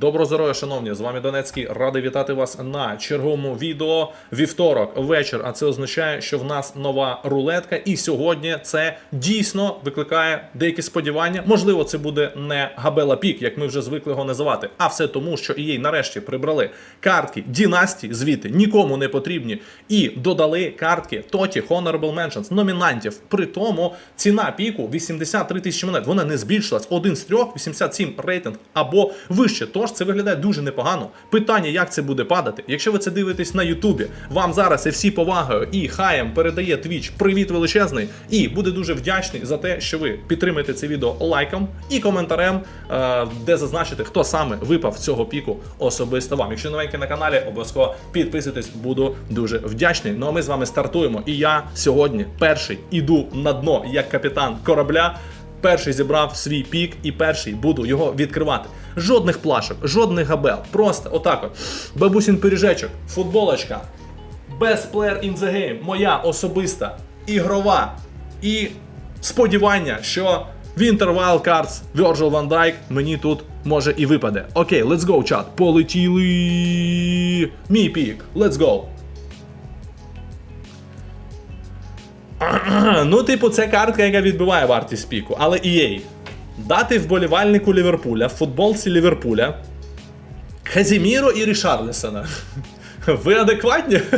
Добро здоров'я, шановні! З вами Донецький. Радий вітати вас на черговому відео. Вівторок, вечір. А це означає, що в нас нова рулетка. І сьогодні це дійсно викликає деякі сподівання. Можливо, це буде не Габела Пік, як ми вже звикли його називати. А все тому, що EA нарешті прибрали картки Дінастії звідти нікому не потрібні. І додали картки Тоті Honorable Mentions, номінантів. При тому ціна піку 83 тисячі монет. Вона не збільшилась. Один з трьох, 87 рейтинг або вище. Тож це виглядає дуже непогано. Питання, як це буде падати. Якщо ви це дивитесь на Ютубі, вам зараз і всі повагою і хаєм передає Twitch привіт величезний. І буде дуже вдячний за те, що ви підтримаєте це відео лайком і коментарем, е, де зазначите, хто саме випав цього піку особисто вам. Якщо новенькі на каналі, обов'язково підписуйтесь, буду дуже вдячний. Ну а ми з вами стартуємо. І я сьогодні перший іду на дно як капітан корабля. Перший зібрав свій пік і перший буду його відкривати. Жодних плашок, жодних габел. Просто отак от. Бабусін пиріжечок, футболочка. Best player in the game. Моя особиста ігрова. І сподівання, що Winter Wild Cards Virgil van Dijk мені тут може і випаде. Окей, let's go, чат. Полетіли. Мій пік. Let's go. Ну, типу, це картка, яка відбиває вартість піку. Але EA. Дати вболівальнику Ліверпуля в футболці Ліверпуля Хазіміро і Рішарлісона. Ви адекватні?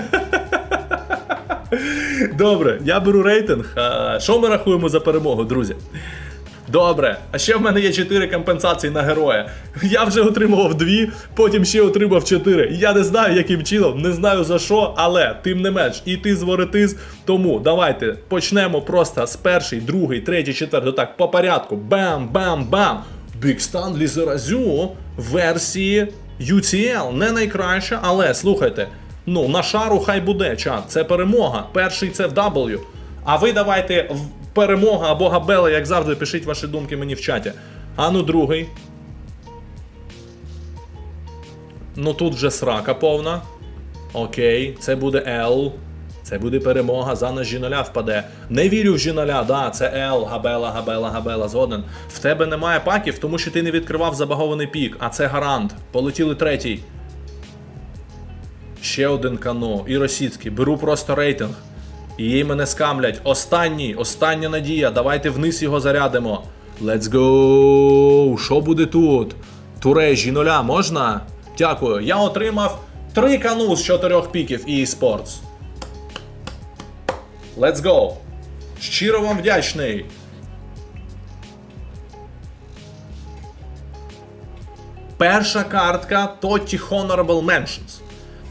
Добре, я беру рейтинг. Що ми рахуємо за перемогу, друзі? Добре, а ще в мене є 4 компенсації на героя. Я вже отримував 2, потім ще отримав 4. Я не знаю, яким чином, не знаю за що, але тим не менш, і ти зворотиз. Тому давайте почнемо просто з перший, другий, третій, четвертий, так, по порядку. Бам-бам-бам! Stanley Заразю версії UCL. Не найкраща, але слухайте. Ну, на шару хай буде чат. Це перемога. Перший це в W. А ви давайте перемога або габела, як завжди, пишіть ваші думки мені в чаті. А ну другий. Ну тут вже срака повна. Окей, це буде L. Це буде перемога, за нас жіноля впаде. Не вірю в жіноля, да, це L, габела, габела, габела, згоден. В тебе немає паків, тому що ти не відкривав забагований пік, а це гарант. Полетіли третій. Ще один кано. І російський. Беру просто рейтинг. І їй мене скамлять. Останній, остання надія. Давайте вниз його зарядимо. Let's go! Що буде тут? Туре, жіноля, можна? Дякую. Я отримав три кану з чотирьох піків і eSports. Let's go! Щиро вам вдячний. Перша картка Totti Honorable Mentions.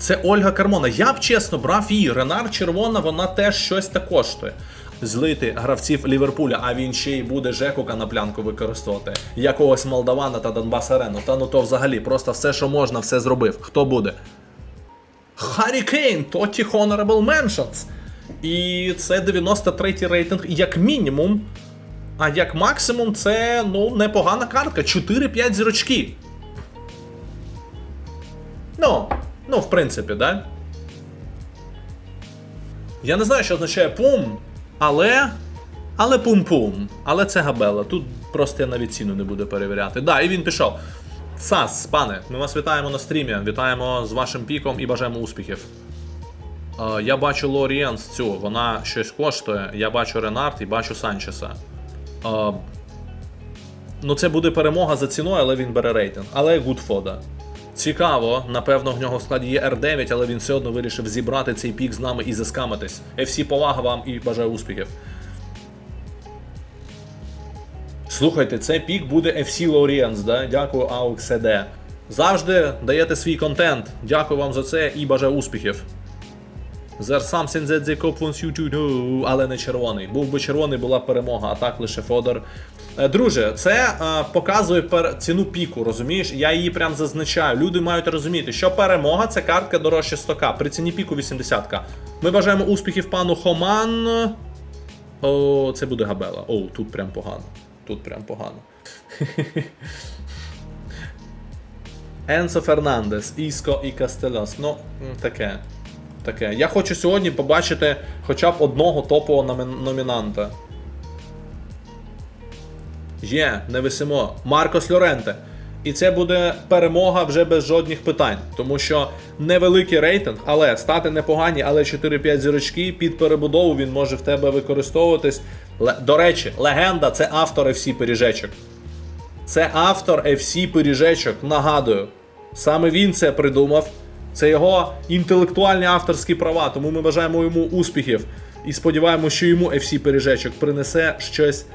Це Ольга Кармона. Я б чесно брав її. Ренар червона, вона теж щось так коштує. Злити гравців Ліверпуля, а він ще й буде Жекука на плянку використовувати. Якогось Молдавана та Донбас Арену. Та ну то взагалі просто все, що можна, все зробив. Хто буде? Харі Кейн, Тоті Honorable Mentions. І це 93-й рейтинг як мінімум. А як максимум, це ну непогана картка. 4-5 зірочки. Ну, ну, в принципі, да? Я не знаю, що означає пум, але. Але пум-пум. Але це габела. Тут просто я навіть ціну не буду перевіряти. Да, і він пішов. Сас, пане, ми вас вітаємо на стрімі. Вітаємо з вашим піком і бажаємо успіхів. Е, я бачу Лоріенс цю, вона щось коштує. Я бачу Ренард і бачу Санчеса. Е, ну, це буде перемога за ціною, але він бере рейтинг. Але Гудфода. Цікаво, напевно, в нього в складі є R9, але він все одно вирішив зібрати цей пік з нами і заскамитись. FC повага вам і бажаю успіхів. Слухайте, цей пік буде FC Lorients, да? Дякую, AUXD. Завжди даєте свій контент. Дякую вам за це і бажаю успіхів. There something that the але не червоний. Був би червоний, була б перемога, а так лише Фодор. Е, Друже, це е, показує пер... ціну піку, розумієш? Я її прям зазначаю. Люди мають розуміти, що перемога це картка дорожче 100к, при ціні піку 80к. Ми бажаємо успіхів пану Хоман. О, це буде Габела. О, тут прям погано. Тут прям погано. Енсо Фернандес, Іско і Кастельос. Ну, таке. Таке. Я хочу сьогодні побачити хоча б одного топового номі- номінанта. Є, не висимо. Маркос Лоренте. І це буде перемога вже без жодних питань, тому що невеликий рейтинг, але стати непогані, але 4-5 зірочки під перебудову він може в тебе використовуватись. До речі, легенда це автор FC пиріжечок. Це автор FC пиріжечок, нагадую. Саме він це придумав. Це його інтелектуальні авторські права, тому ми бажаємо йому успіхів і сподіваємося, що йому FC пиріжечок принесе щось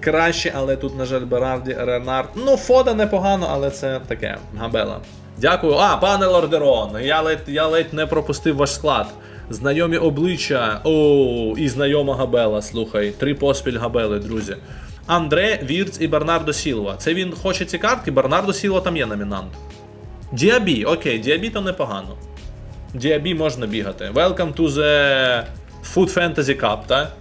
краще, але тут, на жаль, Берарді, Ренард. Ну, Фода непогано, але це таке, габела. Дякую. А, пане Лордерон, я ледь, я ледь не пропустив ваш склад. Знайомі обличчя. О, і знайома Габела. Слухай, три поспіль Габели, друзі. Андре, Вірц і Бернардо Сілва. Це він хоче ці картки, Бернардо Сілва там є номінант. Діабі, окей, Діабі то непогано. Діабі можна бігати. Welcome to the Food Fantasy Cup, так?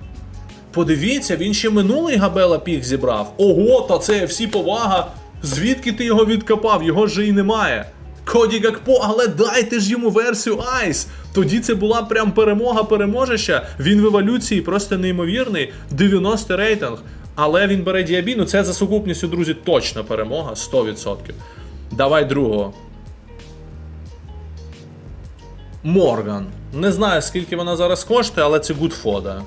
Подивіться, він ще минулий Габела пік зібрав. Ого, та це всі повага. Звідки ти його відкопав? Його ж і немає. Коді Гакпо, але дайте ж йому версію Айс. Тоді це була прям перемога переможеща. Він в еволюції просто неймовірний. 90 рейтинг. Але він бере діабі. Ну це за сукупністю, друзі, точна перемога. 100%. Давай другого. Морган. Не знаю, скільки вона зараз коштує, але це Гудфода.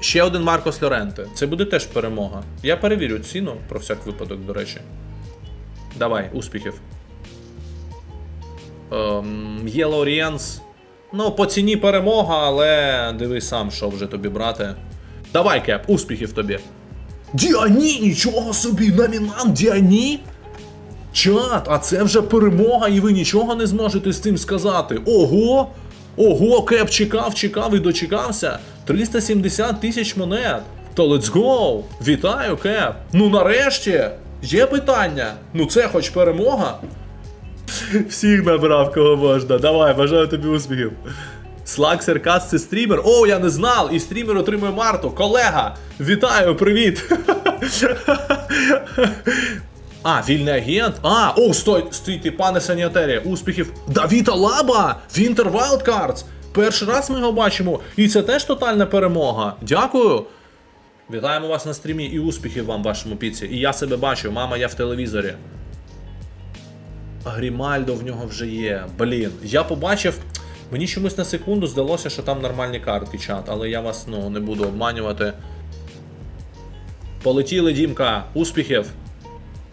Ще один Маркос Лоренте. Це буде теж перемога. Я перевірю ціну про всяк випадок, до речі. Давай, успіхів. Ем, є Лорієнс. Ну, по ціні перемога, але дивись сам, що вже тобі брати. Давай, Кеп, успіхів тобі. Діані, нічого собі, номінант Діані. Чат, а це вже перемога, і ви нічого не зможете з цим сказати. Ого! Ого, Кеп чекав, чекав і дочекався. 370 тисяч монет. То let's go! Вітаю, Кеп! Ну нарешті! Є питання? Ну це хоч перемога? Всіх набрав, кого можна. Давай, бажаю тобі успіхів. Слак Серкас це стрімер. О, я не знав! І стрімер отримує Марту. Колега! Вітаю, привіт! А, вільний агент. А, о, стой, стійте, пане санітарі, успіхів. Давіта Лаба! Вінтер Wildcards! Перший раз ми його бачимо, і це теж тотальна перемога. Дякую. Вітаємо вас на стрімі і успіхів вам вашому піці. І я себе бачу, мама, я в телевізорі. Грімальдо в нього вже є. Блін, я побачив. Мені чомусь на секунду здалося, що там нормальні картки, чат, але я вас ну, не буду обманювати. Полетіли, Дімка, успіхів!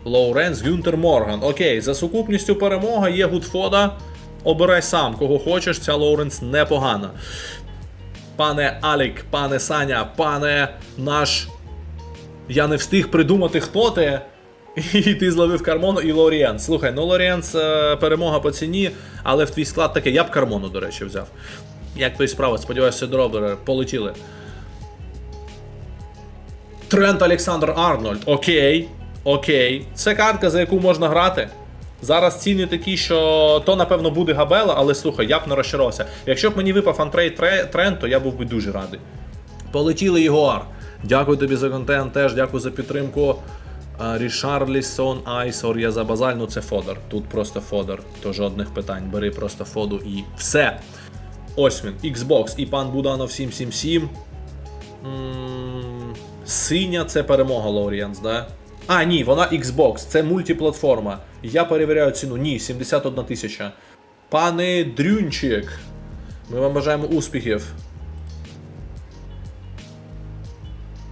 Лоуренс Гюнтер Морган. Окей, за сукупністю перемога є Гудфода. Обирай сам, кого хочеш, ця Лоуренс непогана. Пане Алік, пане Саня, пане наш. Я не встиг придумати, хто ти. І ти зловив Кармону і Лоріенс. Слухай, ну Лоріенс е, перемога по ціні, але в твій склад таке. Я б Кармону, до речі, взяв. Як твої справи? Сподіваюся, добре. Полетіли. Трент Олександр Арнольд. Окей. Окей. Це картка, за яку можна грати. Зараз ціни такі, що то, напевно, буде габела, але слухай, я б не розчаровався. Якщо б мені випав антрей Тре- Трент, то я був би дуже радий. Полетіли Єгор. Дякую тобі за контент, теж дякую за підтримку. А, Рішарлісон, Айсор, я за базаль, ну це фодер. Тут просто фодер, то жодних питань. Бери просто фоду і все. Ось він, Xbox і пан Буданов 777. М, Синя це перемога Лоріанс, да? А, ні, вона Xbox, це мультиплатформа. Я перевіряю ціну. Ні, 71 тисяча. Пане Дрюнчик. Ми вам бажаємо успіхів.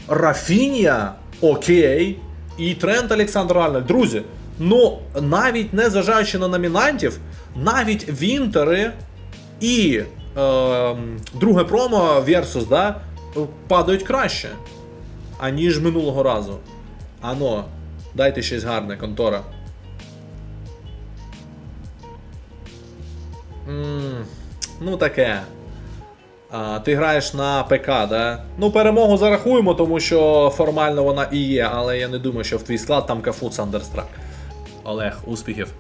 Рафінія? Окей. І Трент Олександр Арнольд. Друзі, ну навіть не зважаючи на номінантів, навіть Вінтери і е, друге промо Versus, да, падають краще, аніж минулого разу. Ано, дайте щось гарне, контора. м ну таке. А, ти граєш на ПК, да? Ну, перемогу зарахуємо, тому що формально вона і є, але я не думаю, що в твій склад там кафу Сандерстрак. Олег, успіхів.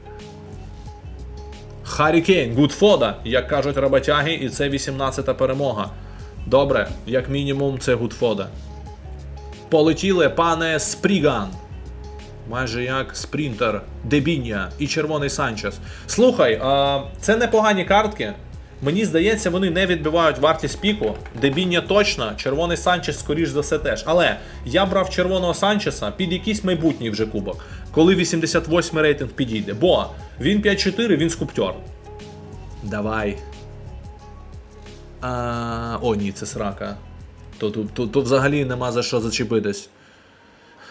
Харі Кейн, Гудфода, як кажуть роботяги, і це 18-та перемога. Добре, як мінімум, це Гудфода. Полетіли, пане Спріган. Майже як спринтер, Дебіння і Червоний Санчес. Слухай, а, це непогані картки. Мені здається, вони не відбивають вартість піку. Дебіння точно, червоний Санчес, скоріш за все, теж. Але я брав червоного Санчеса під якийсь майбутній вже кубок, коли 88 рейтинг підійде. Бо він 5-4, він скуптер. Давай. А, О, ні, це срака. Тут, тут, тут, тут взагалі нема за що зачепитись.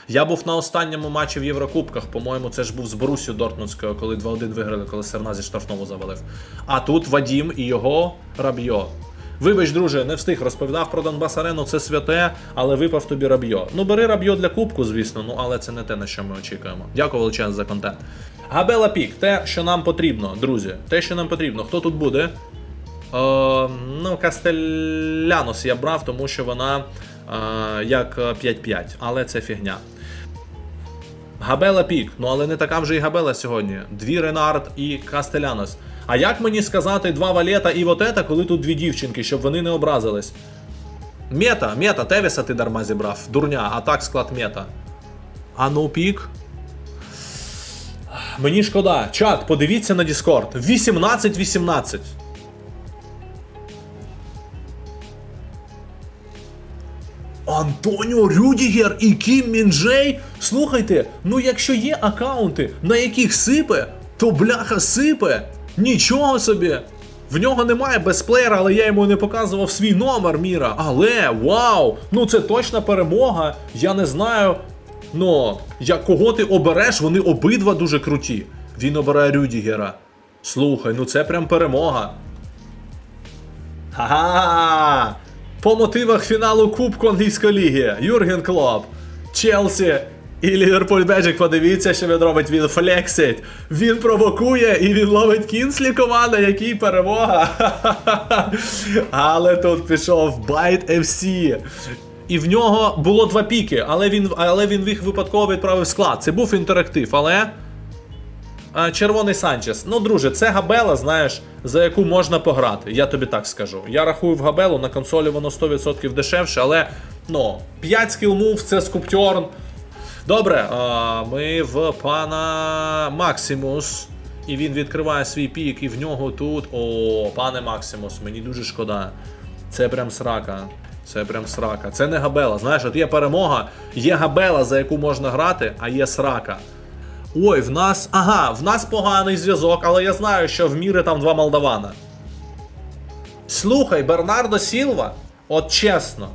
Я був на останньому матчі в Єврокубках, по-моєму, це ж був з Борусю Дортмундською, коли 2-1 виграли, коли Серна зі штрафного завалив. А тут Вадім і його Рабьо. Вибач, друже, не встиг розповідав про Донбас Арену, це святе, але випав тобі Рабьо. Ну, бери Рабьо для кубку, звісно, ну але це не те, на що ми очікуємо. Дякую величезно за контент. Габела Пік, те, що нам потрібно, друзі. Те, що нам потрібно. Хто тут буде? Е, ну, Кастелянос я брав, тому що вона е, як 5-5, але це фігня. Габела пік, ну але не така вже і Габела сьогодні. Дві Ренард і Кастелянос. А як мені сказати два валета і вот это, коли тут дві дівчинки, щоб вони не образились? Мета, мета, Тевіса ти дарма зібрав. Дурня, а так склад мета. А ну пік. Мені шкода. Чат, подивіться на Discord. 18-18. Антоніо Рюдігер і Кім Мінджей? Слухайте, ну якщо є аккаунти, на яких сипе, то бляха сипе. Нічого собі. В нього немає безплеєра, але я йому не показував свій номер міра. Але вау! Ну це точна перемога. Я не знаю. Ну, як кого ти обереш, вони обидва дуже круті. Він обирає Рюдігера. Слухай, ну це прям перемога. Ха-ха! По мотивах фіналу Кубку англійської ліги Юрген Клоп, Челсі і Ліверпуль Беджик. Подивіться, що він робить. Він флексить. Він провокує і він ловить кінслі команда, який перемога. Але тут пішов Байт FC. І в нього було два піки, але він, але він їх випадково відправив склад. Це був інтерактив, але. Червоний Санчес. Ну, друже, це габела, знаєш, за яку можна пограти. Я тобі так скажу. Я рахую в габелу, на консолі воно 100% дешевше, але ну, 5 скілмув це скуптерн. Добре, ми в пана Максимус. І він відкриває свій пік, і в нього тут. О, пане Максимус, мені дуже шкода. Це прям срака. Це прям срака. Це не габела. Знаєш, от є перемога, є габела, за яку можна грати, а є срака. Ой, в нас. Ага, в нас поганий зв'язок, але я знаю, що в міри там два молдавана. Слухай, Бернардо Сілва, от чесно.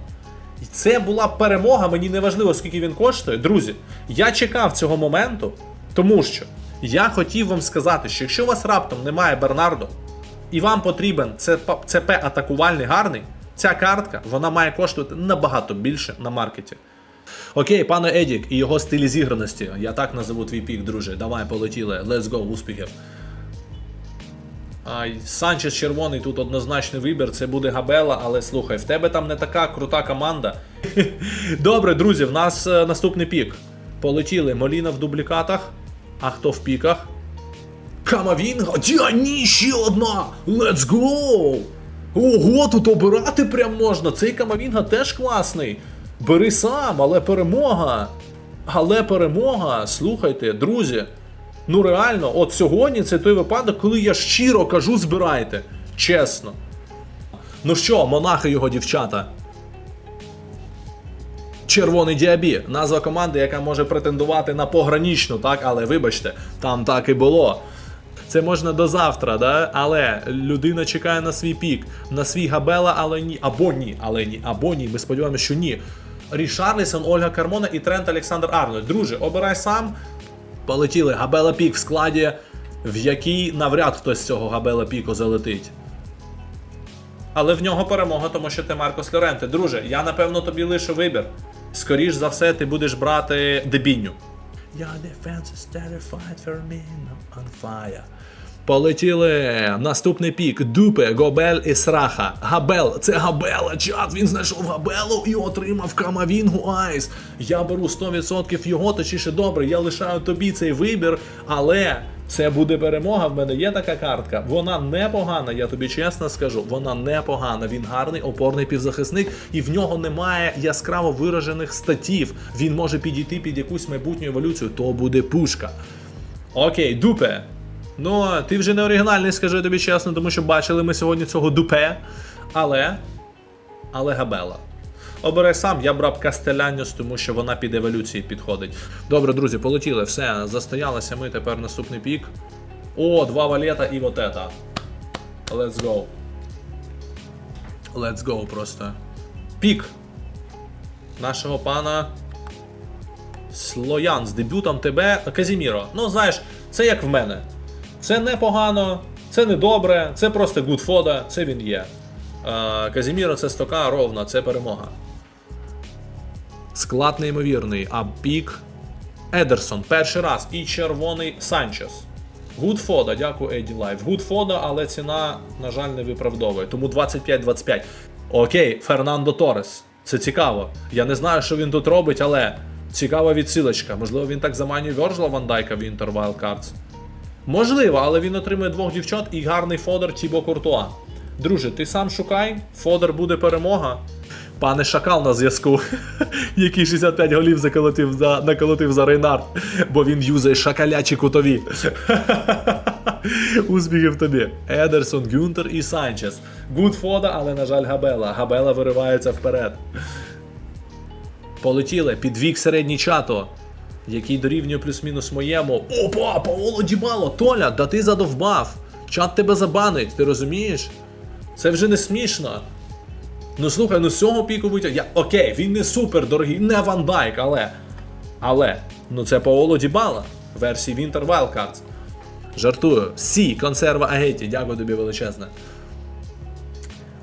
Це була перемога, мені не важливо, скільки він коштує. Друзі, я чекав цього моменту, тому що я хотів вам сказати, що якщо у вас раптом немає Бернардо, і вам потрібен ЦП атакувальний гарний, ця картка вона має коштувати набагато більше на маркеті. Окей, пане Едік і його стилі зіграності. Я так назову твій пік, друже. Давай полетіли. Let's go, успіхів. Санчес червоний тут однозначний вибір, це буде Габела, але слухай, в тебе там не така крута команда. Добре, друзі, в нас е, наступний пік. Полетіли Моліна в дублікатах. А хто в піках? Камавінга! Діані, ще одна! Let's go! Ого, тут обирати прям можна. Цей Камавінга теж класний. Бери сам, але перемога. Але перемога, слухайте, друзі. Ну реально, от сьогодні це той випадок, коли я щиро кажу, збирайте. Чесно. Ну що, монахи його дівчата. Червоний діабі. Назва команди, яка може претендувати на погранічну, так, але вибачте, там так і було. Це можна до завтра, да? але людина чекає на свій пік, на свій габела, але ні. Або ні, але ні, або ні. Ми сподіваємося, що ні. Рішарлісон, Ольга Кармона і Трент Олександр Арнольд. Друже, обирай сам. Полетіли Габела Пік в складі, в який навряд хтось з цього Габела Піку залетить. Але в нього перемога, тому що ти Маркос Лоренте. Друже, я напевно тобі лишу вибір. Скоріш за все, ти будеш брати дебінню. Your defense is terrified for me, no on fire. Полетіли. Наступний пік. Дупе, Гобель і Сраха. Габел, це Габела, чат. Він знайшов Габелу і отримав Камавінгу Айс. Я беру 100% його, точніше добре, я лишаю тобі цей вибір, але. Це буде перемога. В мене є така картка. Вона непогана, я тобі чесно скажу. Вона непогана. Він гарний опорний півзахисник, і в нього немає яскраво виражених статів. Він може підійти під якусь майбутню еволюцію. То буде пушка. Окей, дупе. Ну, ти вже не оригінальний, скажу тобі чесно, тому що бачили ми сьогодні цього дупе. Але. Але Габела. Обирай сам, я брав Кастеляньос, тому що вона під еволюції підходить. Добре, друзі, полетіли, все, застоялися ми тепер наступний пік. О, два валета і вот это. Let's go. Let's go просто. Пік нашого пана Слоян з дебютом тебе Казіміро. Ну, знаєш, це як в мене. Це непогано, це не добре, це просто гудфода, це він є. Казіміро це стока ровно, це перемога. Склад неймовірний, а пік Едерсон перший раз і червоний Санчес. Гудфода, дякую Еді Лайв. Гудфода, але ціна, на жаль, не виправдовує. Тому 25-25. Окей, Фернандо Торес. Це цікаво. Я не знаю, що він тут робить, але цікава відсилочка. Можливо, він так заманює Вержла Ван Дайка в Інтер Wildcards. Можливо, але він отримує двох дівчат і гарний фодер Тібо Куртуа. Друже, ти сам шукай, фодер буде перемога. Пане Шакал на зв'язку, який 65 голів заколотив за, наколотив за Рейнард, бо він юзає шакалячі кутові. Успіхів тобі. Едерсон, Гюнтер і Санчес. Гудфода, але, на жаль, Габела. Габела виривається вперед. Полетіли під вік середній чато, який дорівнює плюс-мінус моєму. Опа, Паоло Дібало, Толя, да ти задовбав. Чат тебе забанить, ти розумієш? Це вже не смішно. Ну слухай, ну з цього піку витяг. Я... Окей, він не супер дорогий, не Ван Дайк, але. Але, ну це Паоло Дібала, версії Winter Wildcards. Жартую. Сі, консерва Агеті, дякую тобі величезне.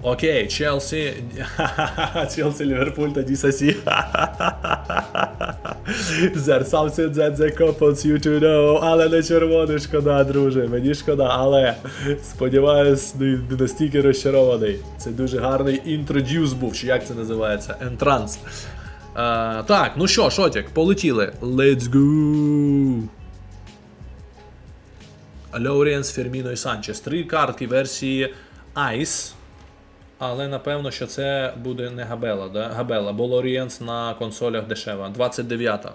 Окей, Челсі. Челсі, Ліверпуль та Дісасі. Зерсавці дзедзе копоць you to know, але не червоний шкода, друже. Мені шкода, але сподіваюсь, не настільки розчарований. Це дуже гарний інтродюс був, чи як це називається? Entrances. Е, так, ну що, Шотік, полетіли. Let's go! Лоуріенс, Ферміно і Санчес. Три картки версії Ice. Але напевно, що це буде не Габела, да? Габела, бо Лорієнс на консолях дешева. 29-та.